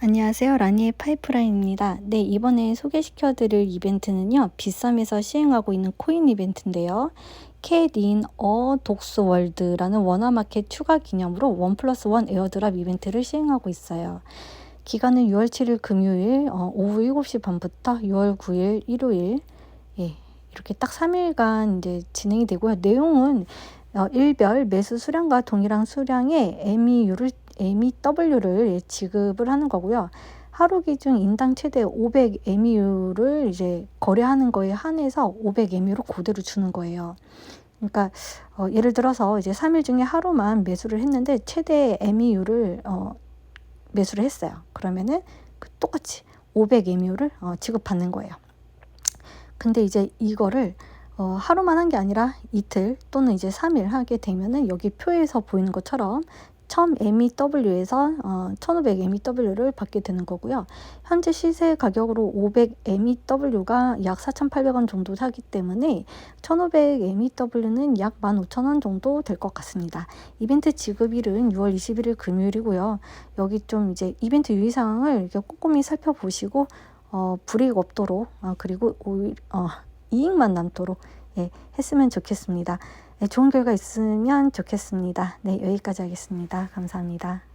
안녕하세요. 라니의 파이프라인입니다. 네, 이번에 소개시켜 드릴 이벤트는요. 비썸에서 시행하고 있는 코인 이벤트인데요. 캣인 어 독스월드라는 원화마켓 추가 기념으로 원 플러스 원 에어드랍 이벤트를 시행하고 있어요. 기간은 6월 7일 금요일 어, 오후 7시 반부터 6월 9일 일요일 예, 이렇게 딱 3일간 이제 진행이 되고요. 내용은 어, 일별 매수 수량과 동일한 수량의 MEU를 MEW를 지급을 하는 거고요. 하루 기준 인당 최대 500 MEU를 이제 거래하는 거에 한해서 500 MEU를 그대로 주는 거예요. 그러니까 어, 예를 들어서 이제 3일 중에 하루만 매수를 했는데 최대 MEU를 어, 매수를 했어요. 그러면은 그 똑같이 500 MEU를 어, 지급받는 거예요. 근데 이제 이거를 어, 하루만 한 게 아니라 이틀 또는 이제 3일 하게 되면은 여기 표에서 보이는 것처럼 1000 MEW에서 어, 1500 MEW를 받게 되는 거고요. 현재 시세 가격으로 500 MEW가 약 4,800원 정도 하기 때문에 1500 MEW는 약 15,000원 정도 될 것 같습니다. 이벤트 지급일은 6월 21일 금요일이고요. 여기 좀 이제 이벤트 유의사항을 꼼꼼히 살펴보시고 어, 불이익 없도록 어, 그리고 오히, 어, 이익만 남도록 예, 했으면 좋겠습니다. 네, 좋은 결과 있으면 좋겠습니다. 네, 여기까지 하겠습니다. 감사합니다.